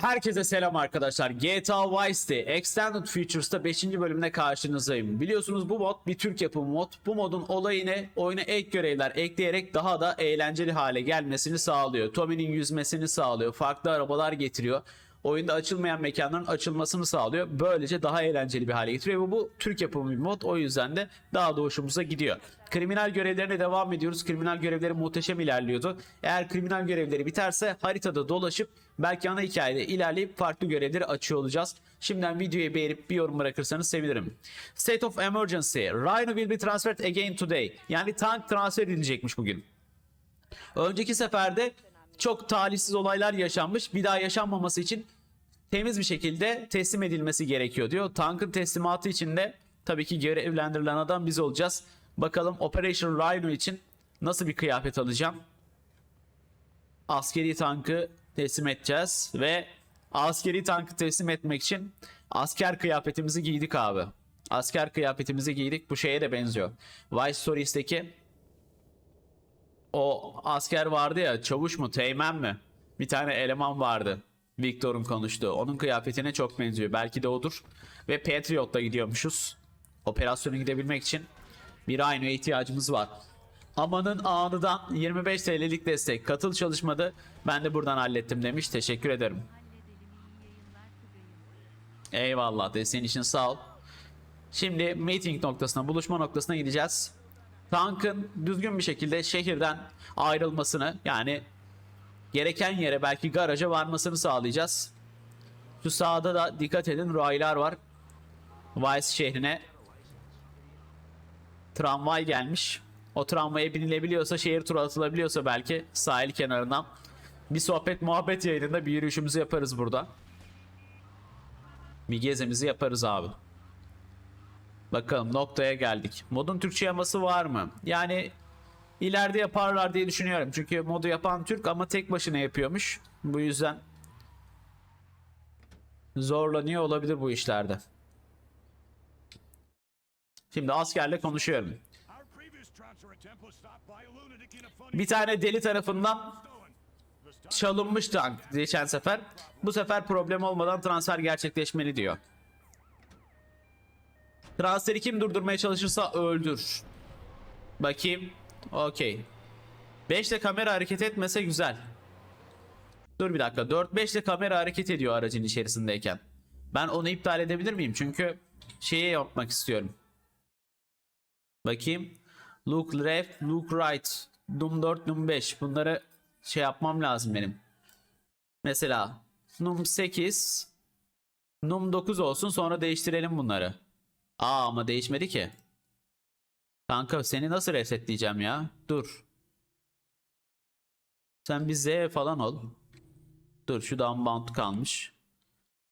Herkese selam arkadaşlar. GTA Vice City Extended Features'ta 5. bölümde karşınızdayım. Biliyorsunuz bu mod bir Türk yapımı mod. Bu modun olayı ne? Oyuna ek görevler ekleyerek daha da eğlenceli hale gelmesini sağlıyor. Tommy'nin yüzmesini sağlıyor. Farklı arabalar getiriyor. Oyunda açılmayan mekanların açılmasını sağlıyor. Böylece daha eğlenceli bir hale getiriyor. Ve bu Türk yapımı bir mod. O yüzden de daha da hoşumuza gidiyor. Kriminal görevlerine devam ediyoruz. Kriminal görevleri muhteşem ilerliyordu. Eğer kriminal görevleri biterse haritada dolaşıp belki ana hikayede ilerleyip farklı görevleri açıyor olacağız. Şimdiden videoyu beğenip bir yorum bırakırsanız sevinirim. State of Emergency. Rhino will be transferred again today. Yani tank transfer edilecekmiş bugün. Önceki seferde çok talihsiz olaylar yaşanmış. Bir daha yaşanmaması için temiz bir şekilde teslim edilmesi gerekiyor diyor. Tankın teslimatı için de tabii ki görevlendirilen adam biz olacağız. Bakalım Operation Rhino için nasıl bir kıyafet alacağım. Askeri tankı teslim edeceğiz ve askeri tankı teslim etmek için asker kıyafetimizi giydik abi. Asker kıyafetimizi giydik. Bu şeye de benziyor. Vice Stories'teki o asker vardı ya çavuş mu teğmen mi? Bir tane eleman vardı. Victor'un konuştuğu. Onun kıyafetine çok benziyor. Belki de odur. Ve Patriot'la gidiyormuşuz. Operasyona gidebilmek için bir aynı ihtiyacımız var. Amanın anıdan 25 TL'lik destek. Katıl çalışmadı. Ben de buradan hallettim demiş. Teşekkür ederim. Eyvallah desteğin için sağ ol. Şimdi meeting noktasına, buluşma noktasına gideceğiz. Tankın düzgün bir şekilde şehirden ayrılmasını yani gereken yere belki garaja varmasını sağlayacağız. Şu sağda da dikkat edin raylar var. Vice şehrine tramvay gelmiş. O tramvaya binilebiliyorsa şehir turu atılabiliyorsa belki sahil kenarından bir sohbet muhabbet yayınında bir yürüyüşümüzü yaparız burada. Bir gezimizi yaparız abi. Bakalım noktaya geldik. Modun Türkçe yaması var mı? Yani ileride yaparlar diye düşünüyorum. Çünkü modu yapan Türk ama tek başına yapıyormuş. Bu yüzden zorlanıyor olabilir bu işlerde. Şimdi askerle konuşuyorum. Bir tane deli tarafından çalınmış tank geçen sefer. Bu sefer problem olmadan transfer gerçekleşmeli diyor. Transferi kim durdurmaya çalışırsa öldür. Bakayım. Okey. 5 ile kamera hareket etmese güzel. Dur bir dakika. 4-5 ile kamera hareket ediyor aracın içerisindeyken. Ben onu iptal edebilir miyim? Çünkü şeye yapmak istiyorum. Bakayım. Look left, look right. Num 4, num 5. Bunları şey yapmam lazım benim. Mesela num 8, num 9 olsun sonra değiştirelim bunları. Aa ama değişmedi ki. Kanka seni nasıl resetleyeceğim ya? Dur. Sen bir Z falan ol. Dur şu da unbound kalmış.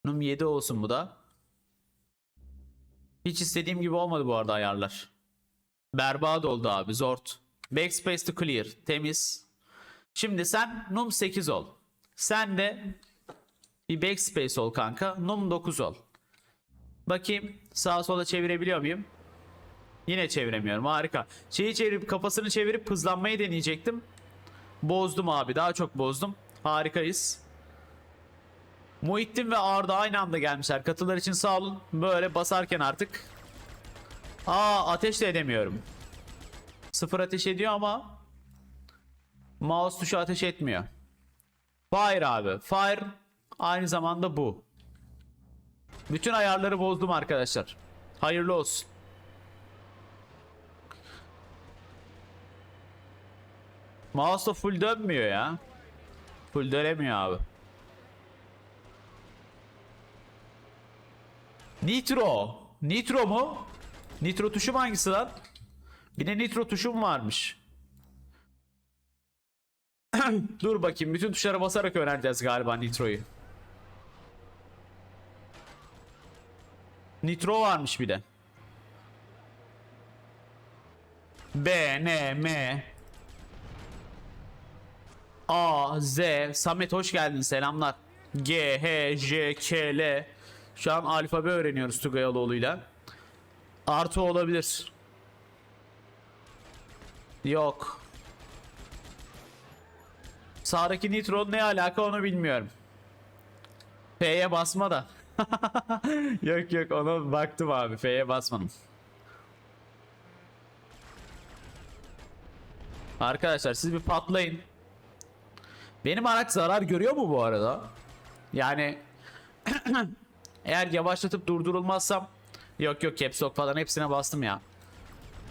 Num 7 olsun bu da. Hiç istediğim gibi olmadı bu arada ayarlar. Berbat oldu abi zort. Backspace to clear. Temiz. Şimdi sen num 8 ol. Sen de bir backspace ol kanka. Num 9 ol. Bakayım sağa sola çevirebiliyor muyum? Yine çeviremiyorum harika. Şeyi çevirip kafasını çevirip hızlanmayı deneyecektim. Bozdum abi daha çok bozdum. Harikayız. Muhittin ve Arda aynı anda gelmişler. Katılar için sağ olun. Böyle basarken artık. Aa ateş de edemiyorum. Sıfır ateş ediyor ama mouse tuşu ateş etmiyor. Fire abi. Fire aynı zamanda bu. Bütün ayarları bozdum arkadaşlar. Hayırlı olsun. Mouse da full dönmüyor ya. Full dönemiyor abi. Nitro. Nitro mu? Nitro tuşum hangisi lan? Bir de nitro tuşum varmış. Dur bakayım. Bütün tuşlara basarak öğreneceğiz galiba nitroyu. Nitro varmış bir de. B, N, M A, Z Samet hoş geldin selamlar. G, H, J, K, L Şu an alfabe öğreniyoruz Tugay Aloğlu'yla. Artı olabilir. Yok. Sağdaki nitro ne alaka onu bilmiyorum. F'ye basma da. yok yok ona baktım abi. F'ye basmadım. Arkadaşlar siz bir patlayın. Benim araç zarar görüyor mu bu arada? Yani eğer yavaşlatıp durdurulmazsam yok yok caps lock falan hepsine bastım ya.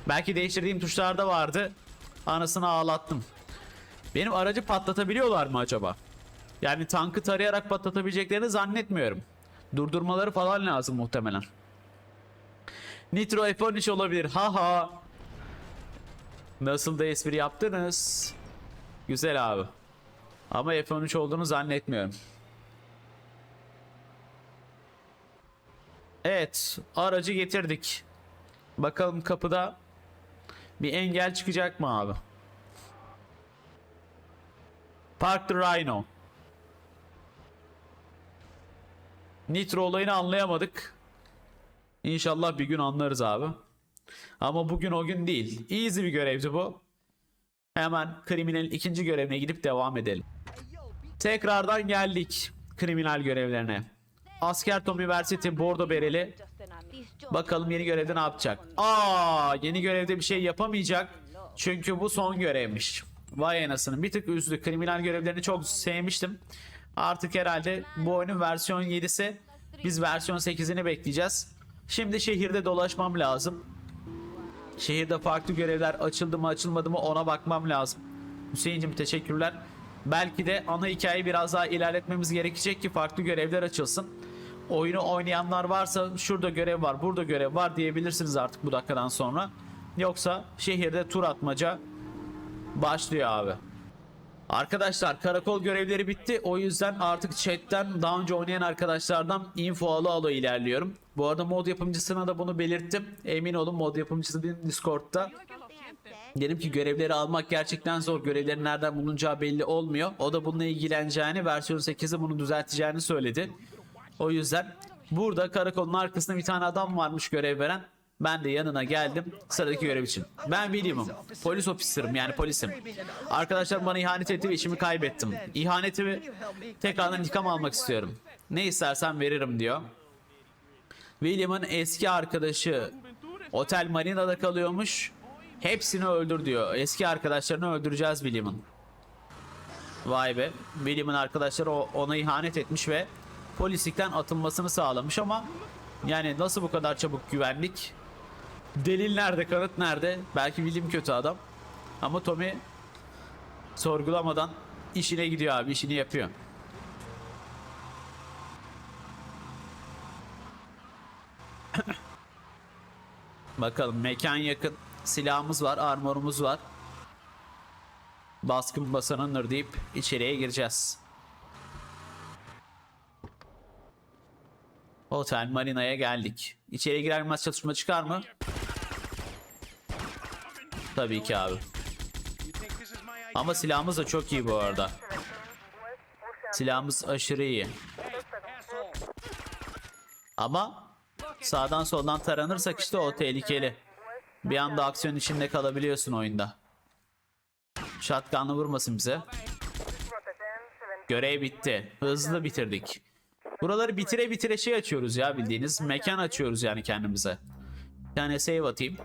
Belki değiştirdiğim tuşlarda vardı. Anasını ağlattım. Benim aracı patlatabiliyorlar mı acaba? Yani tankı tarayarak patlatabileceklerini zannetmiyorum. Durdurmaları falan lazım muhtemelen. Nitro F13 olabilir. Haha. Nasıl da espri yaptınız? Güzel abi. Ama F13 olduğunu zannetmiyorum. Evet, aracı getirdik. Bakalım kapıda bir engel çıkacak mı abi? Park the Rhino. Nitro olayını anlayamadık. İnşallah bir gün anlarız abi. Ama bugün o gün değil. Easy bir görevdi bu. Hemen kriminalin ikinci görevine gidip devam edelim. Tekrardan geldik kriminal görevlerine. Asker Tommy Versity Bordo Bereli. Bakalım yeni görevde ne yapacak? Aa, yeni görevde bir şey yapamayacak. Çünkü bu son görevmiş. Vay anasını bir tık üzdü. Kriminal görevlerini çok sevmiştim. Artık herhalde bu oyunun versiyon 7'si. Biz versiyon 8'ini bekleyeceğiz. Şimdi şehirde dolaşmam lazım. Şehirde farklı görevler açıldı mı açılmadı mı ona bakmam lazım. Hüseyin'cim teşekkürler. Belki de ana hikayeyi biraz daha ilerletmemiz gerekecek ki farklı görevler açılsın. Oyunu oynayanlar varsa şurada görev var, burada görev var diyebilirsiniz artık bu dakikadan sonra. Yoksa şehirde tur atmaca başlıyor abi. Arkadaşlar karakol görevleri bitti. O yüzden artık chatten daha önce oynayan arkadaşlardan info alı alı ilerliyorum. Bu arada mod yapımcısına da bunu belirttim. Emin olun mod yapımcısı benim Discord'da. Dedim ki görevleri almak gerçekten zor. Görevlerin nereden bulunacağı belli olmuyor. O da bununla ilgileneceğini, versiyon 8'i bunu düzelteceğini söyledi. O yüzden burada karakolun arkasında bir tane adam varmış görev veren. Ben de yanına geldim sıradaki görev için. Ben William'ım. Polis ofisiyim yani polisim. Arkadaşlar bana ihanet etti ve işimi kaybettim. İhanetimi tekrardan intikam almak istiyorum. Ne istersen veririm diyor. William'ın eski arkadaşı Otel Marina'da kalıyormuş. Hepsini öldür diyor. Eski arkadaşlarını öldüreceğiz William'ın. Vay be. William'ın arkadaşları ona ihanet etmiş ve polislikten atılmasını sağlamış ama yani nasıl bu kadar çabuk güvenlik? Delil nerede, kanıt nerede? Belki William kötü adam. Ama Tommy sorgulamadan işine gidiyor abi, işini yapıyor. Bakalım mekan yakın. Silahımız var, armorumuz var. Baskın basanındır deyip içeriye gireceğiz. Otel Marina'ya geldik. İçeri girer girmez çatışma çıkar mı? Tabii ki abi. Ama silahımız da çok iyi bu arada. Silahımız aşırı iyi. Ama sağdan soldan taranırsak işte o tehlikeli. Bir anda aksiyon içinde kalabiliyorsun oyunda. Shotgun'la vurmasın bize. Görev bitti. Hızlı bitirdik. Buraları bitire bitire şey açıyoruz ya bildiğiniz. Mekan açıyoruz yani kendimize. Bir tane save atayım.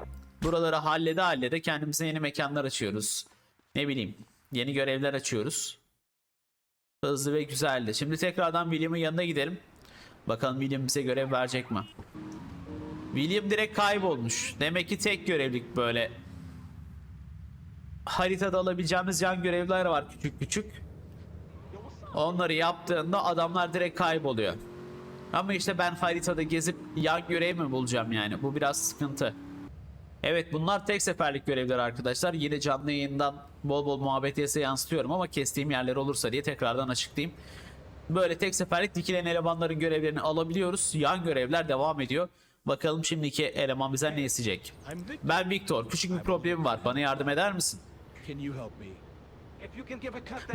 Buraları hallede hallede kendimize yeni mekanlar açıyoruz. Ne bileyim yeni görevler açıyoruz. Hızlı ve güzeldi. Şimdi tekrardan William'ın yanına gidelim. Bakalım William bize görev verecek mi? William direkt kaybolmuş. Demek ki tek görevlik böyle. Haritada alabileceğimiz yan görevler var küçük küçük. Onları yaptığında adamlar direkt kayboluyor. Ama işte ben haritada gezip yan görev mi bulacağım yani? Bu biraz sıkıntı. Evet bunlar tek seferlik görevler arkadaşlar. Yine canlı yayından bol bol muhabbet yese yansıtıyorum ama kestiğim yerler olursa diye tekrardan açıklayayım. Böyle tek seferlik dikilen elemanların görevlerini alabiliyoruz. Yan görevler devam ediyor. Bakalım şimdiki eleman bize ne isteyecek? Ben Victor. Küçük bir problemim var. Bana yardım eder misin?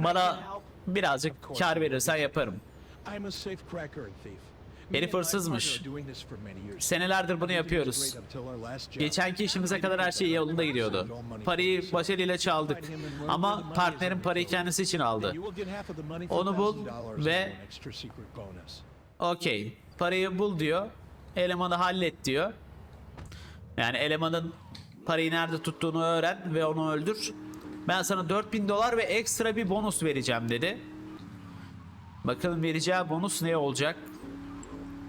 Bana birazcık kar verirsen yaparım. I'm a safe cracker and thief. Herif hırsızmış. Senelerdir bunu yapıyoruz. Geçenki işimize kadar her şey yolunda gidiyordu. Parayı başarıyla çaldık. Ama partnerim parayı kendisi için aldı. Onu bul ve Okey. Parayı bul diyor. Elemanı hallet diyor. Yani elemanın parayı nerede tuttuğunu öğren ve onu öldür. Ben sana 4000 dolar ve ekstra bir bonus vereceğim dedi. Bakalım vereceği bonus ne olacak?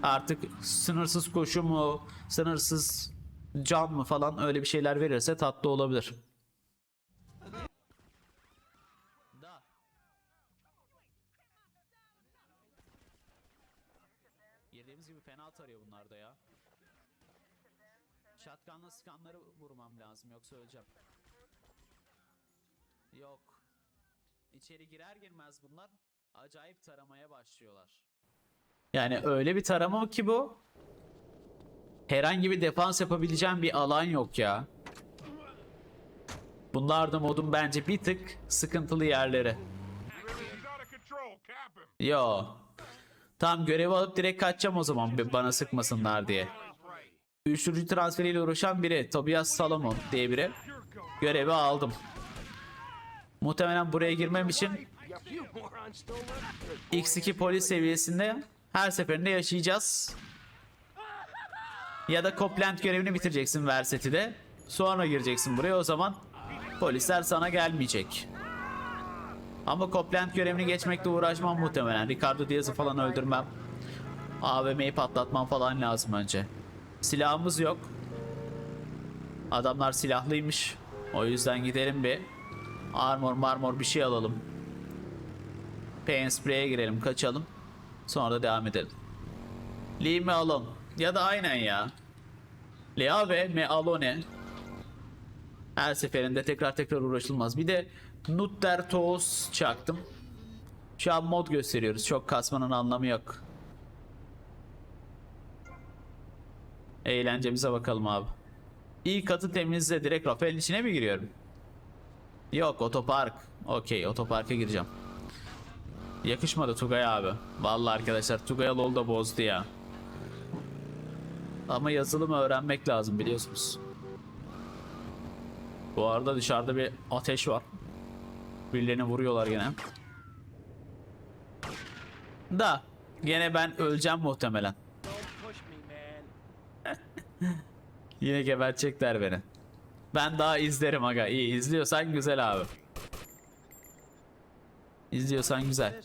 Artık sınırsız koşu mu, sınırsız can mı falan öyle bir şeyler verirse tatlı olabilir. Yediğimiz gibi fena tarıyor bunlar da ya. Shotgun'la skanları vurmam lazım yoksa öleceğim. Yok. İçeri girer girmez bunlar acayip taramaya başlıyorlar. Yani öyle bir tarama ki bu. Herhangi bir defans yapabileceğim bir alan yok ya. Bunlar da modun bence bir tık sıkıntılı yerleri. Yo. Tam görevi alıp direkt kaçacağım o zaman bana sıkmasınlar diye. Uyuşturucu transferiyle uğraşan biri Tobias Salomon diye biri. Görevi aldım. Muhtemelen buraya girmem için X2 polis seviyesinde her seferinde yaşayacağız. Ya da Copland görevini bitireceksin Versetti'de. Sonra gireceksin buraya o zaman polisler sana gelmeyecek. Ama Copland görevini geçmekle uğraşmam muhtemelen. Ricardo Diaz'ı falan öldürmem. AVM'yi patlatmam falan lazım önce. Silahımız yok. Adamlar silahlıymış. O yüzden gidelim bir. Armor marmor bir şey alalım. Pain spray'e girelim kaçalım. Sonra da devam edelim. Lee Malone. Ya da aynen ya. Lea ve Mealone. Her seferinde tekrar tekrar uğraşılmaz. Bir de Nutter Toes çaktım. Şu an mod gösteriyoruz. Çok kasmanın anlamı yok. Eğlencemize bakalım abi. İlk katı temizle direkt Rafael'in içine mi giriyorum? Yok otopark. Okey otoparka gireceğim. Yakışmadı Tugay abi. Vallahi arkadaşlar Tugay Lol da bozdu ya. Ama yazılım öğrenmek lazım biliyorsunuz. Bu arada dışarıda bir ateş var. Birilerini vuruyorlar gene. Da gene ben öleceğim muhtemelen. Yine gebertecekler beni. Ben daha izlerim aga. İyi izliyorsan güzel abi. İzliyorsan güzel.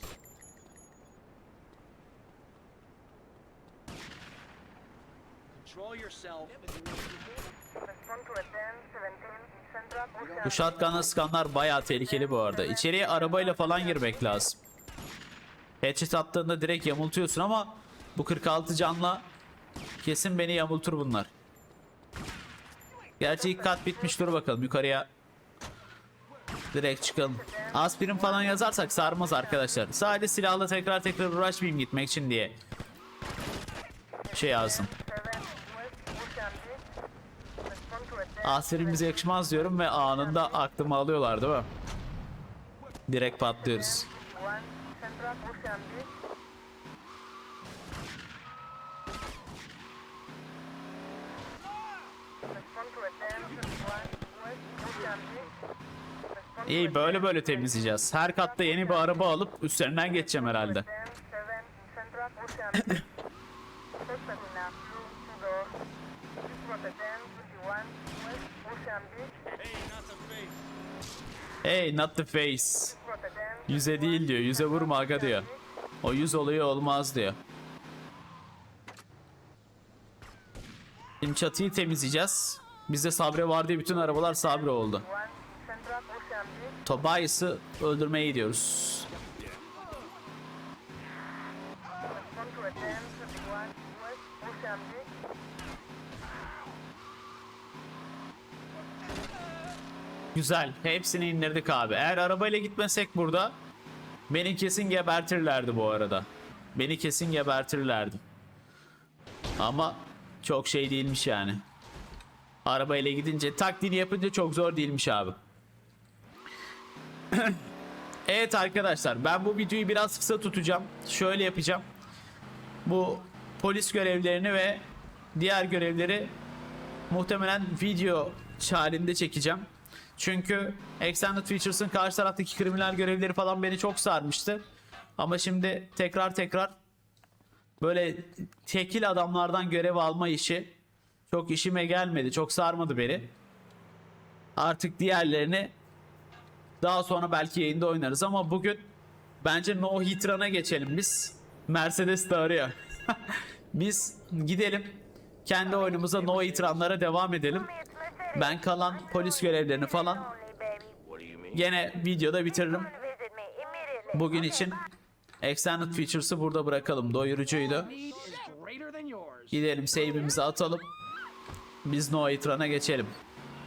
Bu shotgun'la skanlar bayağı tehlikeli bu arada. İçeriye arabayla falan girmek lazım. Headshot attığında direkt yamultuyorsun ama bu 46 canla kesin beni yamultur bunlar. Gerçi ilk kat bitmiş dur bakalım yukarıya direkt çıkalım. Aspirin falan yazarsak sarmaz arkadaşlar. Sadece silahla tekrar tekrar uğraşmayayım gitmek için diye. Şey yazdım. Aspirin bize yakışmaz diyorum ve anında aklımı alıyorlar değil mi? Direkt patlıyoruz. İyi böyle böyle temizleyeceğiz. Her katta yeni bir araba alıp üstlerinden geçeceğim herhalde. Hey not the face. Yüze değil diyor. Yüze vurma aga diyor. O yüz olayı olmaz diyor. Şimdi çatıyı temizleyeceğiz. Bizde Sabre var diye bütün arabalar Sabre oldu. Tobias'ı öldürmeye gidiyoruz. Güzel. Hepsini indirdik abi. Eğer arabayla gitmesek burada beni kesin gebertirlerdi bu arada. Beni kesin gebertirlerdi. Ama çok şey değilmiş yani. Arabayla gidince taktiğini yapınca çok zor değilmiş abi. Evet arkadaşlar ben bu videoyu biraz kısa tutacağım. Şöyle yapacağım. Bu polis görevlerini ve diğer görevleri muhtemelen video halinde çekeceğim. Çünkü Extended Features'ın karşı taraftaki kriminal görevleri falan beni çok sarmıştı. Ama şimdi tekrar tekrar böyle tekil adamlardan görev alma işi çok işime gelmedi. Çok sarmadı beni. Artık diğerlerini daha sonra belki yayında oynarız ama bugün bence No Hit Run'a geçelim biz. Mercedes de arıyor. biz gidelim. Kendi oyunumuza No Hit Run'lara devam edelim. Ben kalan polis görevlerini falan gene videoda bitiririm. Bugün için Extended Features'ı burada bırakalım. Doyurucuydu. Gidelim save'imizi atalım. Biz No Hit Run'a geçelim.